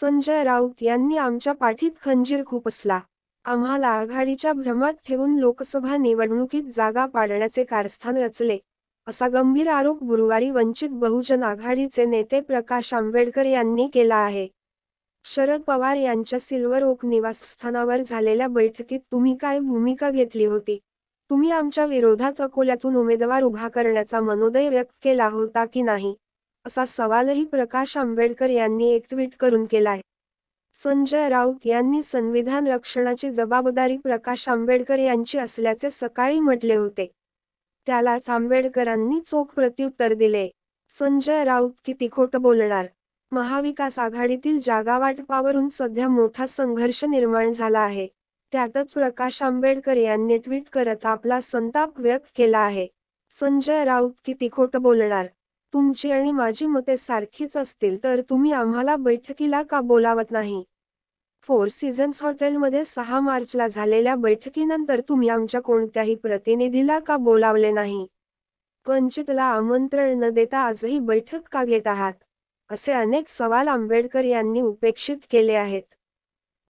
संजय राऊत यांनी आमच्या पाठीत खंजीर खुपसला. आम्हाला आघाडीच्या भ्रमात ठेवून लोकसभा निवडणुकीत जागा पाडण्याचे कारस्थान रचले असा गंभीर आरोप गुरुवारी वंचित बहुजन आघाडीचे नेते प्रकाश आंबेडकर यांनी केला आहे. शरद पवार यांच्या सिल्वर ओक निवासस्थानावर झालेल्या बैठकीत तुम्ही काय भूमिका घेतली होती? तुम्ही आमच्या विरोधात अकोल्यातून उमेदवार उभा करण्याचा मनोदय व्यक्त केला होता की नाही? असा सवालही प्रकाश आंबेडकर यांनी एक ट्विट करून केला आहे. संजय राऊत यांनी संविधान रक्षणाची जबाबदारी प्रकाश आंबेडकर यांची असल्याचे सकाळी म्हटले होते. त्यालाच आंबेडकरांनी चोख प्रत्युत्तर दिले. संजय राऊत किती खोटं बोलणार? महाविकास आघाडीतील जागावाटपावरून सध्या मोठा संघर्ष निर्माण झाला आहे. त्यातच प्रकाश आंबेडकर यांनी ट्विट करत आपला संताप व्यक्त केला आहे. संजय राऊत किती खोटं बोलणार? तुमची आणि माझी मते सारखीच असतील तर तुम्ही आम्हाला बैठकीला का बोलावत नाही? फोर सीझन्स हॉटेलमध्ये सहा मार्चला झालेल्या बैठकीनंतर तुम्ही आमच्या कोणत्याही प्रतिनिधीला का बोलावले नाही? वंचितला आमंत्रण न देता आजही बैठक का घेत आहात? असे अनेक सवाल आंबेडकर यांनी उपेक्षित केले आहेत.